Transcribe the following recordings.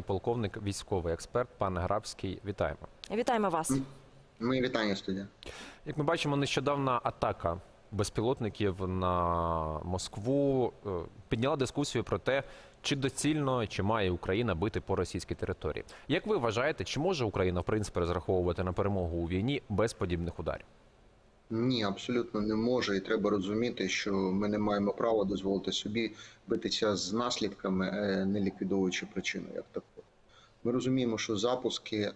Полковник, військовий експерт, пан Грабський. Вітаємо. Вітаємо вас. Мої вітання, студія. Як ми бачимо, нещодавна атака безпілотників на Москву е, підняла дискусію про те, чи доцільно чи має Україна бити по російській території. Як ви вважаєте, чи може Україна в принципі розраховувати на перемогу у війні без подібних ударів? Ні, абсолютно не може, і треба розуміти, що ми не маємо права дозволити собі битися з наслідками, е, не ліквідовуючи причину як таку. Ми розуміємо, що запуски е,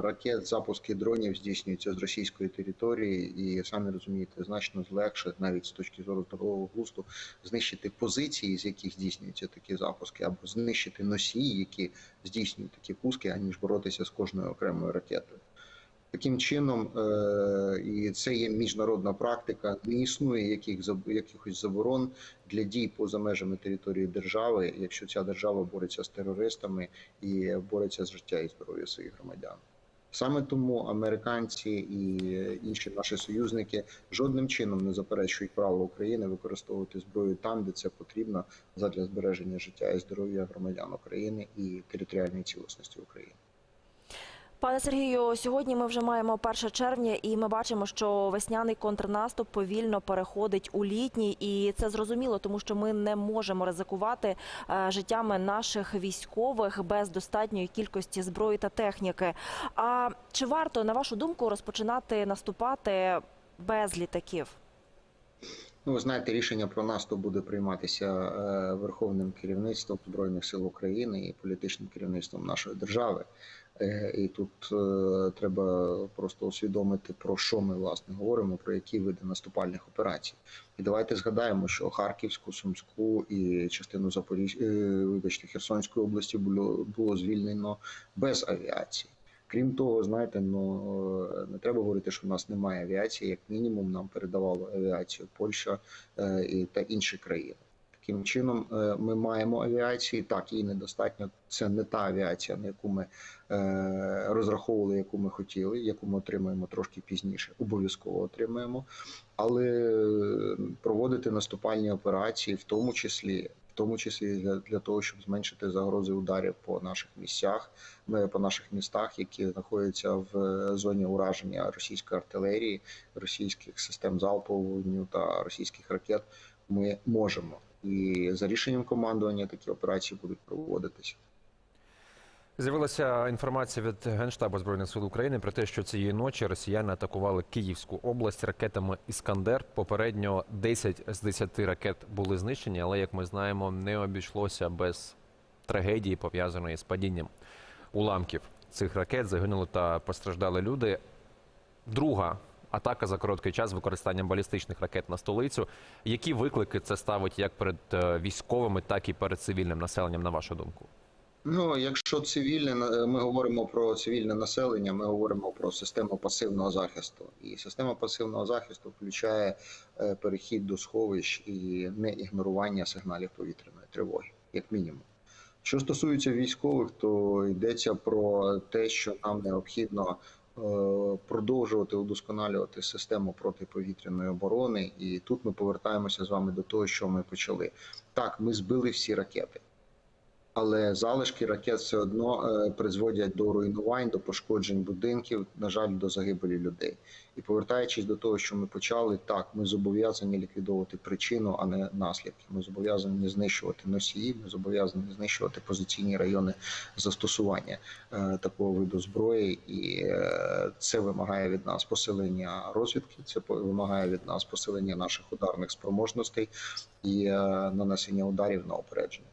ракет, запуски дронів здійснюються з російської території, і самі розумієте, значно легше, навіть з точки зору здорового глузду, знищити позиції, з яких здійснюються такі запуски, або знищити носії, які здійснюють такі пуски, аніж боротися з кожною окремою ракетою. Таким чином, е, і це є міжнародна практика. Не існує яких якихось заборон для дій поза межами території держави, якщо ця держава бореться з терористами і бореться з життя і здоров'я своїх громадян. Саме тому американці і інші наші союзники жодним чином не заперечують право України використовувати зброю там, де це потрібно задля збереження життя і здоров'я громадян України і територіальної цілісності України. Пане Сергію, сьогодні ми вже маємо 1 червня, і ми бачимо, що весняний контрнаступ повільно переходить у літній, і це зрозуміло, тому що ми не можемо ризикувати е, життями наших військових без достатньої кількості зброї та техніки. А чи варто, на вашу думку, розпочинати наступати без літаків? Ну, ви знаєте, рішення про наступ буде прийматися е, верховним керівництвом збройних сил України і політичним керівництвом нашої держави. Е, І тут е, треба просто усвідомити про що ми власне говоримо, про які види наступальних операцій. І давайте згадаємо, що Харківську, Сумську і частину Запоріж... е, вибачте, Херсонської області було, було звільнено без авіації. Крім того, знаєте, ну не треба говорити, що в нас немає авіації. Як мінімум, нам передавало авіацію Польща та інші країни. Таким чином, е, ми маємо авіації. Так, її недостатньо. Це не та авіація, на яку ми е, розраховували, яку ми хотіли, яку ми отримаємо трошки пізніше. Обов'язково отримаємо. Але е, проводити наступальні операції, в тому числі. В тому числі для, для того, щоб зменшити загрози ударів по наших місцях, ми- по наших містах, які знаходяться в зоні ураження російської артилерії, російських систем залпового вогню та російських ракет, ми можемо. І за рішенням командування такі операції будуть проводитися. З'явилася інформація від Генштабу збройних сил України про те, що цієї ночі росіяни атакували Київську область ракетами Іскандер. Попередньо 10 з 10 ракет були знищені, але як ми знаємо, не обійшлося без трагедії, пов'язаної з падінням уламків цих ракет. Загинули та постраждали люди. Друга атака за короткий час з використанням балістичних ракет на столицю. Які виклики це ставить як перед е, військовими, так і перед цивільним населенням, на вашу думку? Ну, якщо цивільне на- ми говоримо про цивільне населення, ми говоримо про систему пасивного захисту. І система пасивного захисту включає е, перехід до сховищ і не ігнорування сигналів повітряної тривоги, як мінімум. Що стосується військових, то йдеться про те, що нам необхідно е, продовжувати удосконалювати систему протиповітряної оборони. І тут ми повертаємося з вами до того, що ми почали. Так, ми збили всі ракети але залишки ракет все одно е, призводять до руйнувань, до пошкоджень будинків, на жаль, до загибелі людей. І повертаючись до того, що ми почали, так ми зобов'язані ліквідовувати причину, а не наслідки. Ми зобов'язані знищувати носії, ми зобов'язані знищувати позиційні райони застосування е, такого виду зброї, і е, це вимагає від нас посилення розвідки. Це вимагає від нас посилення наших ударних спроможностей і е, нанесення ударів на опередження.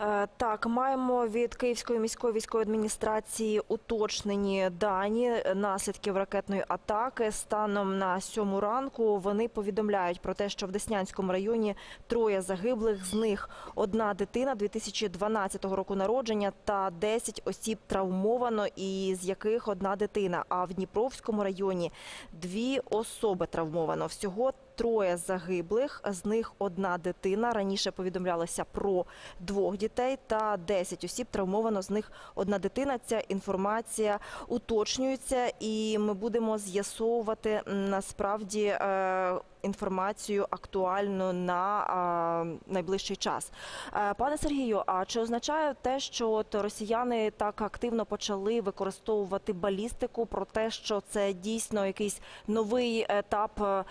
Е, Так, маємо від Київської міської військової адміністрації уточнені дані наслідків ракетної атаки. Станом на сьому ранку вони повідомляють про те, що в Деснянському районі троє загиблих, з них одна дитина 2012 року народження та 10 осіб травмовано, і з яких одна дитина. А в Дніпровському районі дві особи травмовано. Всього троє загиблих, з них одна дитина. Раніше повідомлялося про двох дітей та 10 осіб травмовано. З них одна дитина. Ця інформація уточнюється, і ми будемо з'ясовувати насправді е, інформацію актуальну на е, найближчий час. Е, Пане Сергію, а чи означає те, що росіяни так активно почали використовувати балістику, про те, що це дійсно якийсь новий етап е,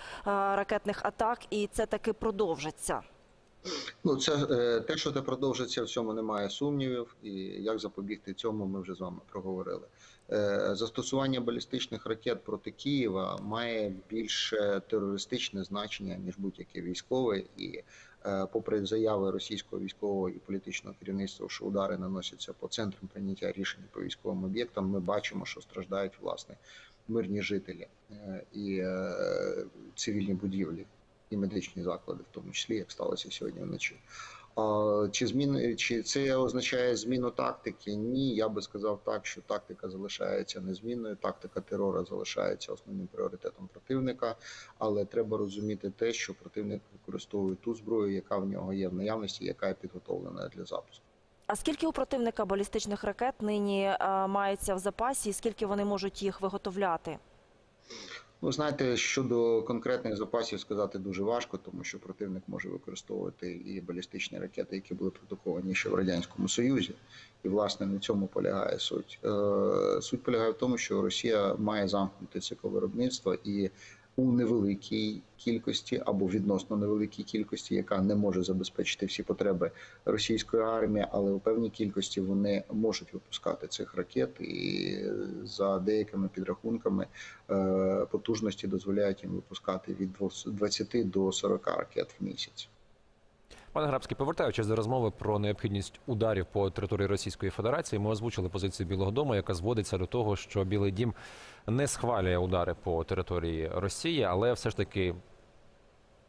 ракетних атак, і це таки продовжиться? Ну, це е, те, що це продовжиться, в цьому немає сумнівів, і як запобігти цьому, ми вже з вами проговорили. Е, Застосування балістичних ракет проти Києва має більше терористичне значення ніж будь-яке військове, і е, попри заяви російського військового і політичного керівництва, що удари наносяться по центрам прийняття рішень по військовим об'єктам, ми бачимо, що страждають власне мирні жителі е, і е, цивільні будівлі і медичні заклади, в тому числі, як сталося сьогодні вночі. Чи змін чи це означає зміну тактики? Ні, я би сказав так, що тактика залишається незмінною. Тактика терору залишається основним пріоритетом противника, але треба розуміти те, що противник використовує ту зброю, яка в нього є в наявності, яка є підготовлена для запуску. А скільки у противника балістичних ракет нині е, мається в запасі, і скільки вони можуть їх виготовляти? Ну, знаєте, щодо конкретних запасів сказати дуже важко, тому що противник може використовувати і балістичні ракети, які були продуковані ще в радянському Союзі, і власне на цьому полягає суть. Е, Суть полягає в тому, що Росія має замкнути цикл виробництва і у невеликій кількості або відносно невеликій кількості, яка не може забезпечити всі потреби російської армії, але у певній кількості вони можуть випускати цих ракет, і за деякими підрахунками е, потужності дозволяють їм випускати від 20 до 40 ракет в місяць. Пане Грабський, повертаючись до розмови про необхідність ударів по території Російської Федерації, ми озвучили позицію Білого Дому, яка зводиться до того, що Білий Дім не схвалює удари по території Росії, але все ж таки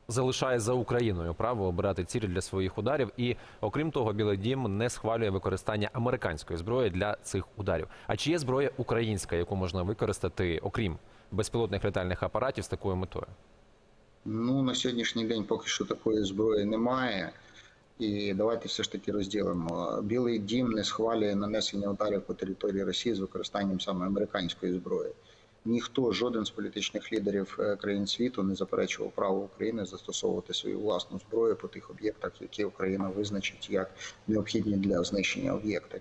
залишає за Україною право обирати цілі для своїх ударів. І окрім того, Білий Дім не схвалює використання американської зброї для цих ударів. А чи є зброя українська, яку можна використати, окрім безпілотних літальних апаратів з такою метою? Ну на сьогоднішній день поки що такої зброї немає. І давайте все ж таки розділимо. Білий дім не схвалює нанесення ударів по території Росії з використанням саме американської зброї. Ніхто, жоден з політичних лідерів е, країн світу не заперечував право України застосовувати свою власну зброю по тих об'єктах, які Україна визначить як необхідні для знищення об'єкти.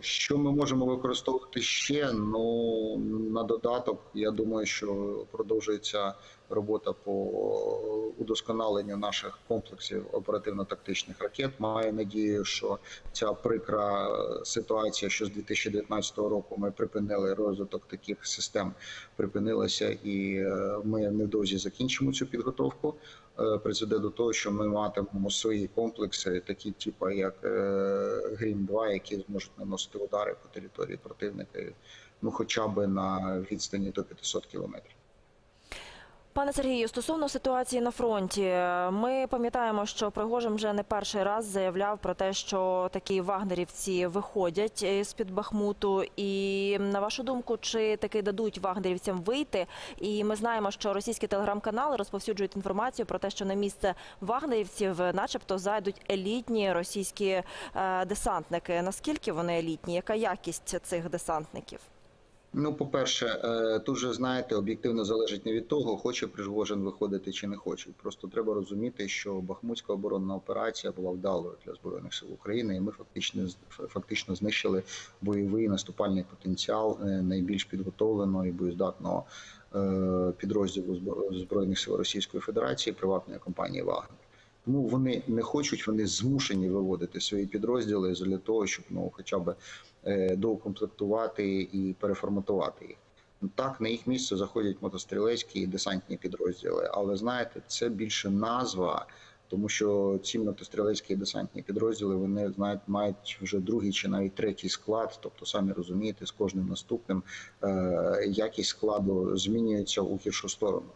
Що ми можемо використовувати ще? Ну на додаток, я думаю, що продовжується робота по удосконаленню наших комплексів оперативно-тактичних ракет. Маю надію, що ця прикра ситуація, що з 2019 року ми припинили розвиток таких систем, припинилася, і е, ми невдовзі закінчимо цю підготовку. Е, Призведе до того, що ми матимемо свої комплекси, такі типу, як Грім 2 які зможуть наносити удари по території противника, ну хоча б на відстані до 500 кілометрів. Пане Сергію, стосовно ситуації на фронті, ми пам'ятаємо, що Пригожин вже не перший раз заявляв про те, що такі вагнерівці виходять з під Бахмуту. І на вашу думку, чи таки дадуть вагнерівцям вийти? І ми знаємо, що російські телеграм-канали розповсюджують інформацію про те, що на місце вагнерівців, начебто, зайдуть елітні російські е, десантники. Наскільки вони елітні? Яка якість цих десантників? Ну, по-перше, е, тут же знаєте, об'єктивно залежить не від того, хоче Пригожин виходити чи не хоче. Просто треба розуміти, що Бахмутська оборонна операція була вдалою для збройних сил України, і ми фактично фактично знищили бойовий наступальний потенціал е, найбільш підготовленого і боєздатного е, підрозділу збройних сил Російської Федерації приватної компанії Вагнер. Тому вони не хочуть, вони змушені виводити свої підрозділи для того, щоб ну, хоча б доукомплектувати і переформатувати їх. Так, на їх місце заходять мотострілецькі і десантні підрозділи, але знаєте, це більше назва, тому що ці мотострілецькі і десантні підрозділи вони знають, мають вже другий чи навіть третій склад. Тобто, самі розумієте, з кожним наступним е- якість складу змінюється у гіршу сторону.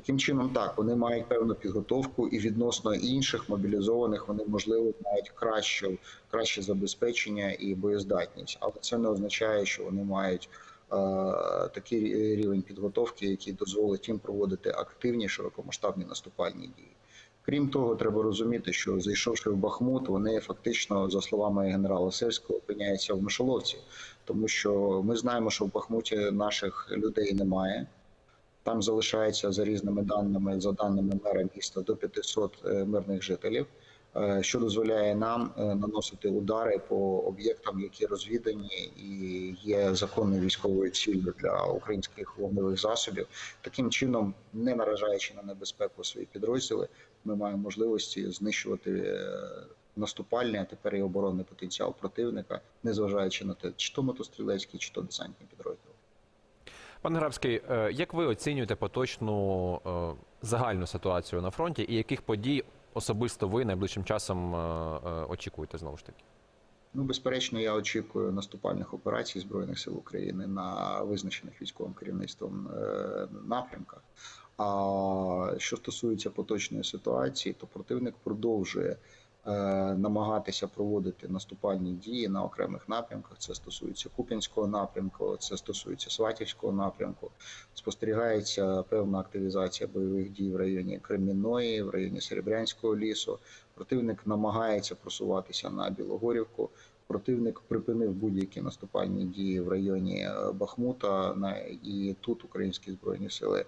Таким чином, так вони мають певну підготовку, і відносно інших мобілізованих вони можливо мають краще, краще забезпечення і боєздатність, але це не означає, що вони мають такий рівень підготовки, який дозволить їм проводити активні широкомасштабні наступальні дії. Крім того, треба розуміти, що зайшовши в Бахмут, вони фактично, за словами генерала Сирського, опиняються в мишоловці, тому що ми знаємо, що в Бахмуті наших людей немає. Там залишається за різними даними, за даними мера міста, до 500 е, мирних жителів, е, що дозволяє нам е, наносити удари по об'єктам, які розвідані і є законною військовою ціллю для українських вогневих засобів. Таким чином, не наражаючи на небезпеку свої підрозділи, ми маємо можливості знищувати наступальний, а тепер і оборонний потенціал противника, незважаючи на те, чи то мотострілецький, чи то десантні підрозділи. Пане Грабський, е, як ви оцінюєте поточну е, загальну ситуацію на фронті і яких подій особисто ви найближчим часом е, очікуєте знову ж таки? Ну, безперечно, я очікую наступальних операцій Збройних сил України на визначених військовим керівництвом напрямках. А що стосується поточної ситуації, то противник продовжує намагатися проводити наступальні дії на окремих напрямках. Це стосується Куп'янського напрямку, це стосується Сватівського напрямку. Спостерігається певна активізація бойових дій в районі Кремінної, в районі Серебрянського лісу. Противник намагається просуватися на Білогорівку. Противник припинив будь-які наступальні дії в районі е, Бахмута. І тут українські збройні сили е,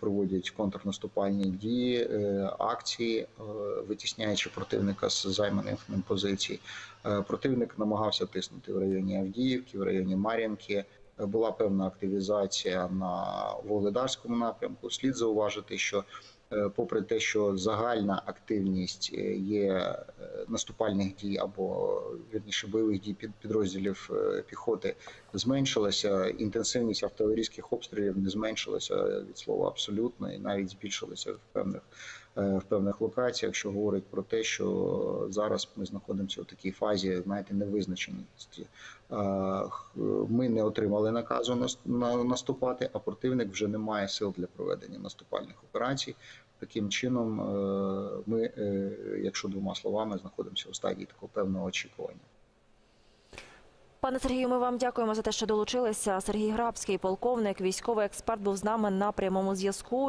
проводять контрнаступальні дії, е, акції, е, витісняючи противника з займаних ним позицій. Е, Противник намагався тиснути в районі Авдіївки, в районі Мар'їнки. Е, Була певна активізація на Вугледарському напрямку. Слід зауважити, що е, попри те, що загальна активність е, є е, наступальних дій або вірніше бойових дій під підрозділів е, піхоти зменшилася, інтенсивність артилерійських обстрілів не зменшилася від слова абсолютно і навіть збільшилася в певних е, в певних локаціях, що говорить про те, що зараз ми знаходимося в такій фазі, знаєте, невизначеності. Е, Ми не отримали наказу на- наступати, а противник вже не має сил для проведення наступальних операцій. Таким чином, е, ми, якщо двома словами, знаходимося у стадії такого певного очікування. Пане Сергію, ми вам дякуємо за те, що долучилися. Сергій Грабський, полковник, військовий експерт, був з нами на прямому зв'язку.